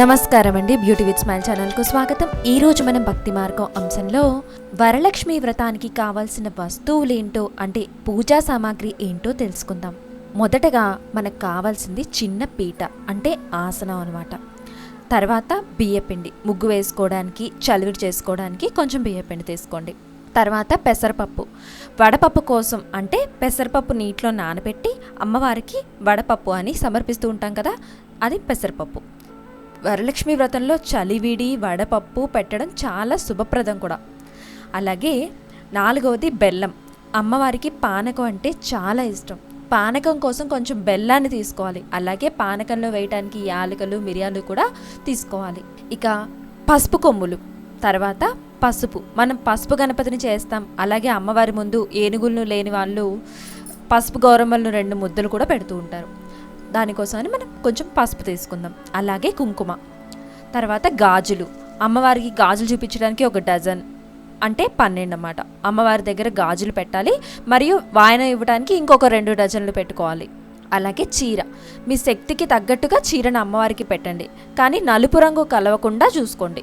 నమస్కారం అండి beauty with smile ఛానల్కు స్వాగతం. ఈ రోజు మనం భక్తి మార్గం అంశంలో వరలక్ష్మి వ్రతానికి కావాల్సిన వస్తువులు ఏంటో అంటే పూజా సామాగ్రి ఏంటో తెలుసుకుందాం. మొదటగా మనకు కావాల్సింది చిన్న పీట అంటే ఆసనం అనమాట తర్వాత బియ్యపిండి ముగ్గు వేసుకోవడానికి చలివిడి చేసుకోవడానికి కొంచెం బియ్యపిండి తీసుకోండి. తర్వాత పెసరపప్పు. వడపప్పు కోసం అంటే పెసరపప్పు నీటిలో నానబెట్టి అమ్మవారికి వడపప్పు అని సమర్పిస్తూ ఉంటాం కదా అది పెసరపప్పు. వరలక్ష్మి వ్రతంలో చలివిడి వడపప్పు పెట్టడం చాలా శుభప్రదం కూడా. అలాగే నాలుగవది బెల్లం. అమ్మవారికి పానకం అంటే చాలా ఇష్టం. పానకం కోసం కొంచెం బెల్లాన్ని తీసుకోవాలి. అలాగే పానకంలో వేయడానికి యాలకులు మిరియాలు కూడా తీసుకోవాలి. ఇక పసుపు కొమ్ములు. తర్వాత పసుపు. మనం పసుపు గణపతిని చేస్తాం. అలాగే అమ్మవారి ముందు ఏనుగులను లేని వాళ్ళు పసుపు గౌరమ్మలను రెండు ముద్దలు కూడా పెడుతూ ఉంటారు. దానికోసమని మనం కొంచెం పసుపు తీసుకుందాం. అలాగే కుంకుమ. తర్వాత గాజులు. అమ్మవారికి గాజులు చూపించడానికి ఒక డజన్ అంటే పన్నెండు అన్నమాట అమ్మవారి దగ్గర గాజులు పెట్టాలి మరియు వాయన ఇవ్వడానికి ఇంకొక రెండు డజన్లు పెట్టుకోవాలి. అలాగే చీర. మీ శక్తికి తగ్గట్టుగా చీరను అమ్మవారికి పెట్టండి కానీ నలుపు రంగు కలవకుండా చూసుకోండి.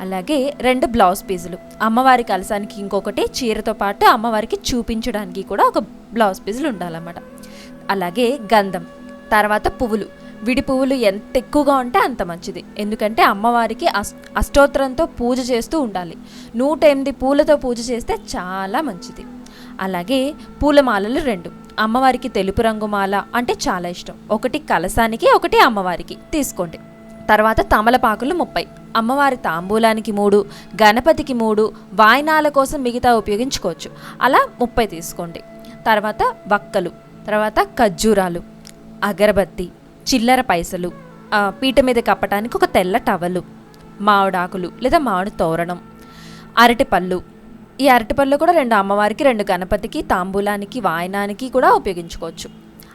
అలాగే రెండు బ్లౌజ్ పీసులు. అమ్మవారి కలసానికి ఇంకొకటి చీరతో పాటు అమ్మవారికి చూపించడానికి కూడా ఒక బ్లౌజ్ పీసులు ఉండాలన్నమాట. అలాగే గంధం. తర్వాత పువ్వులు. విడి పువ్వులు ఎంత ఎక్కువగా ఉంటే అంత మంచిది. ఎందుకంటే అమ్మవారికి అస్ అష్టోత్తరంతో పూజ చేస్తూ ఉండాలి. నూట ఎనిమిది పూలతో పూజ చేస్తే చాలా మంచిది. అలాగే పూలమాలలు రెండు. అమ్మవారికి తెలుపు రంగు మాల అంటే చాలా ఇష్టం. ఒకటి కలసానికి ఒకటి అమ్మవారికి. తీసుకోండి. తర్వాత తమలపాకులు ముప్పై. అమ్మవారి తాంబూలానికి మూడు గణపతికి మూడు వాయినాల కోసం మిగతా ఉపయోగించుకోవచ్చు. అలా ముప్పై తీసుకోండి. తర్వాత వక్కలు. తర్వాత ఖర్జూరాలు. అగరబత్తి చిల్లర పైసలు పీట మీద కప్పటానికి ఒక తెల్ల టవలు మామిడాకులు లేదా మామిడి తోరణం అరటిపళ్ళు ఈ అరటిపళ్ళు కూడా రెండు అమ్మవారికి రెండు గణపతికి తాంబూలానికి వాయనానికి కూడా ఉపయోగించుకోవచ్చు.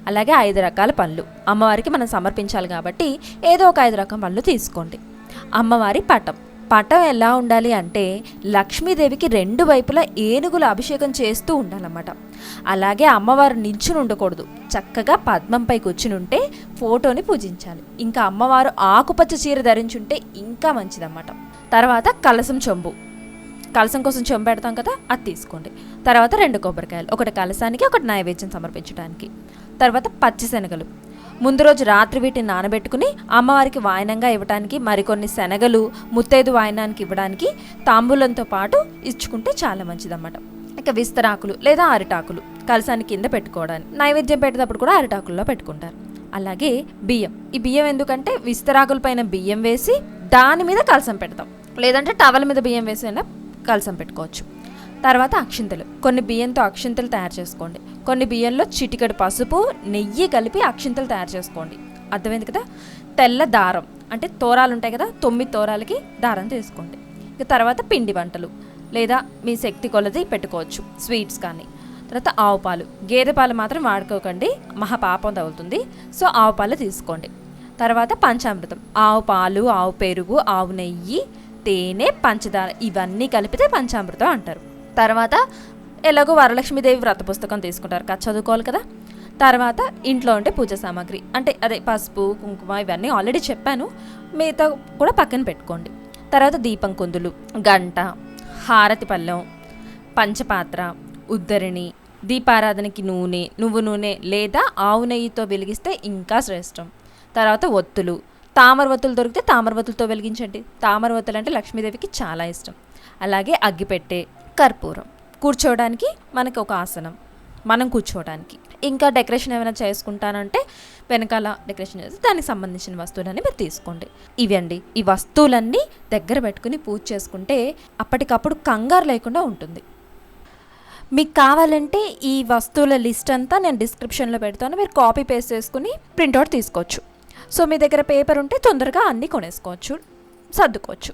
అలాగే ఐదు రకాల పళ్ళు. అమ్మవారికి మనం సమర్పించాలి కాబట్టి ఏదో ఒక ఐదు రకం పళ్ళు తీసుకోండి. అమ్మవారి పటం. పటం ఎలా ఉండాలి అంటే లక్ష్మీదేవికి రెండు వైపులా ఏనుగుల అభిషేకం చేస్తూ ఉండాలన్నమాట. అలాగే అమ్మవారు నిల్చుని ఉండకూడదు. చక్కగా పద్మంపై కూర్చుని ఉంటే ఫోటోని పూజించాలి. ఇంకా అమ్మవారు ఆకుపచ్చ చీర ధరించుంటే ఇంకా మంచిదన్నమాట. తర్వాత కలసం చెంబు. కలసం కోసం చెంబు పెడతాం కదా అది తీసుకోండి. తర్వాత రెండు కొబ్బరికాయలు. ఒకటి కలసానికి ఒకటి నైవేద్యం సమర్పించడానికి. తర్వాత పచ్చిశనగలు. ముందు రోజు రాత్రి వీటిని నానబెట్టుకుని అమ్మవారికి వాయనంగా ఇవ్వడానికి మరికొన్ని శనగలు ముత్తైదు వాయనానికి ఇవ్వడానికి తాంబూలంతో పాటు ఇచ్చుకుంటే చాలా మంచిదన్నమాట. ఇక విస్తరాకులు లేదా అరిటాకులు కలసాన్ని కింద పెట్టుకోవడానికి నైవేద్యం పెట్టేటప్పుడు కూడా అరిటాకుల్లో పెట్టుకుంటారు. అలాగే బియ్యం. ఈ బియ్యం ఎందుకంటే విస్తరాకుల పైన బియ్యం వేసి దాని మీద కలసం పెడతాం. లేదంటే టవల్ మీద బియ్యం వేసి అయినా కలసం పెట్టుకోవచ్చు. తర్వాత అక్షింతలు. కొన్ని బియ్యంతో అక్షింతలు తయారు చేసుకోండి. కొన్ని బియ్యంలో చిటికెడు పసుపు నెయ్యి కలిపి అక్షింతలు తయారు చేసుకోండి. అర్థమైంది కదా? తెల్ల దారం. అంటే తోరాలు ఉంటాయి కదా? తొమ్మిది తోరాలకి దారం తీసుకోండి. ఇక తర్వాత పిండి వంటలు. లేదా మీ శక్తి కొలది పెట్టుకోవచ్చు. స్వీట్స్ కానీ. తర్వాత ఆవు పాలు. గేదె పాలు మాత్రం వాడుకోకండి. మహా పాపం తగులుతుంది. సో ఆవు పాలు తీసుకోండి. తర్వాత పంచామృతం. ఆవు పాలు ఆవు పెరుగు ఆవు నెయ్యి తేనె పంచదార ఇవన్నీ కలిపితే పంచామృతం అంటారు. తర్వాత ఎలాగో వరలక్ష్మీదేవి వ్రత పుస్తకం తీసుకుంటారు కదా చదువుకోవాలి కదా. తర్వాత ఇంట్లో ఉంటే పూజ సామాగ్రి అంటే అదే పసుపు కుంకుమ ఇవన్నీ ఆల్రెడీ చెప్పాను. మిగతా కూడా పక్కన పెట్టుకోండి. తర్వాత దీపం కుందులు గంట హారతి పళ్ళెం పంచపాత్ర ఉద్దరిణి దీపారాధనకి నూనె నువ్వు నూనె లేదా ఆవు నెయ్యితో వెలిగిస్తే ఇంకా శ్రేష్టం. తర్వాత ఒత్తులు తామరవత్తులు దొరికితే తామరవత్తులతో వెలిగించండి. తామరవత్తులు అంటే లక్ష్మీదేవికి చాలా ఇష్టం. అలాగే అగ్గిపెట్టె కర్పూరం. కూర్చోవడానికి మనకి ఒక ఆసనం. మనం కూర్చోవడానికి. ఇంకా డెకరేషన్ ఏమైనా చేసుకుంటానంటే వెనకాల డెకరేషన్ చేసి దానికి సంబంధించిన వస్తువులన్నీ మీరు తీసుకోండి. ఇవి అండి ఈ వస్తువులన్నీ దగ్గర పెట్టుకుని పూజ చేసుకుంటే అప్పటికప్పుడు కంగారు లేకుండా ఉంటుంది. మీకు కావాలంటే ఈ వస్తువుల లిస్ట్ అంతా నేను డిస్క్రిప్షన్లో పెడతాను. మీరు కాపీ పేస్ట్ చేసుకుని ప్రింట్అవుట్ తీసుకోవచ్చు. సో మీ దగ్గర పేపర్ ఉంటే తొందరగా అన్నీ కొనేసుకోవచ్చు. సర్దుకోవచ్చు.